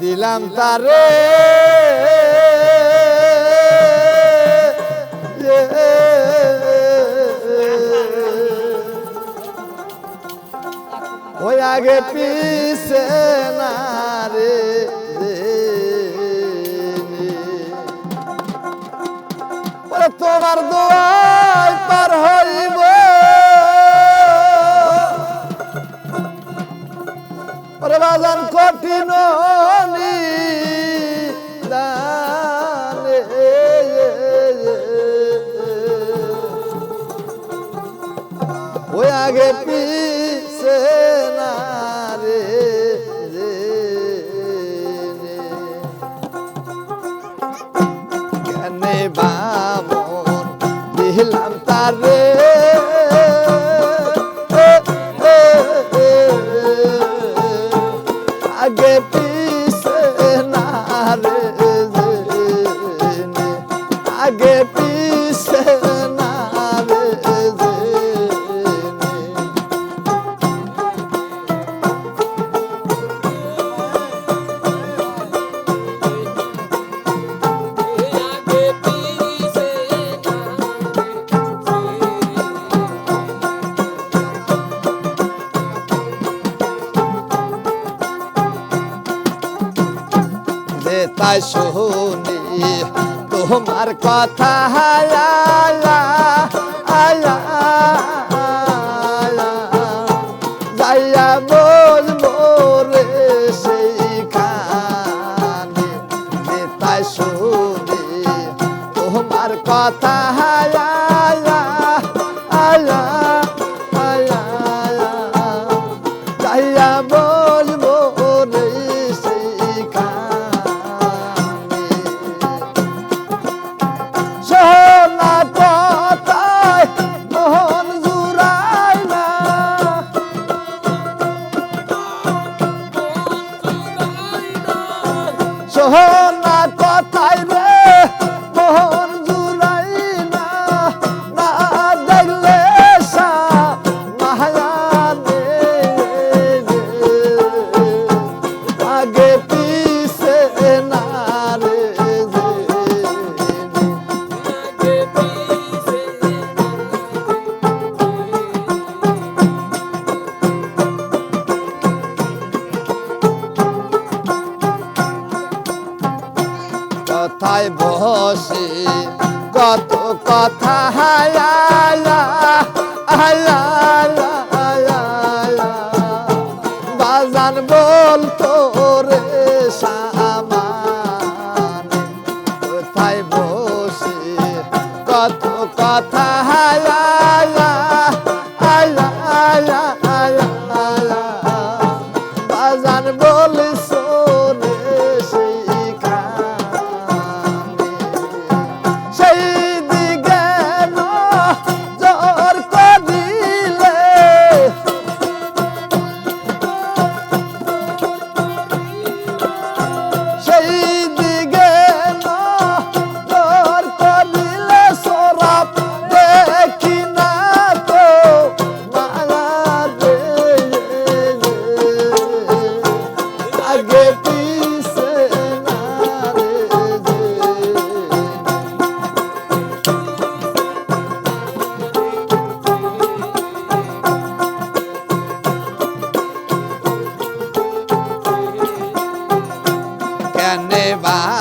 দিলাম তারে। ওই আগে পিসে না রে। তোমার দোয়া আমার কঠিন ওই আগে পিছে না রে। কেন বামন দিলাম তারে শোনে তোমার কথা আলা আলা সোহনা কথায় কথায় বসে কত কথা হালা হালা বাজান বলতো রে সামান বসে কত কথা হালা I never.